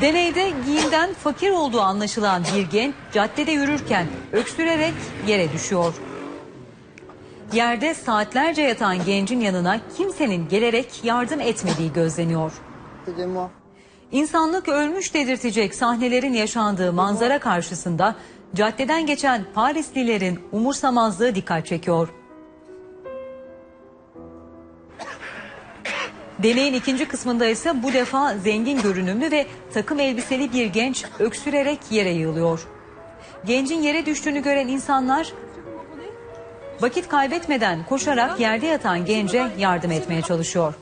Deneyde giyimden fakir olduğu anlaşılan bir genç caddede yürürken öksürerek yere düşüyor. Yerde saatlerce yatan gencin yanına kimsenin gelerek yardım etmediği gözleniyor. İnsanlık ölmüş dedirtecek sahnelerin yaşandığı manzara karşısında caddeden geçen Parislilerin umursamazlığı dikkat çekiyor. Deneyin ikinci kısmında ise bu defa zengin görünümlü ve takım elbiseli bir genç öksürerek yere yığılıyor. Gencin yere düştüğünü gören insanlar vakit kaybetmeden koşarak yerde yatan gence yardım etmeye çalışıyor.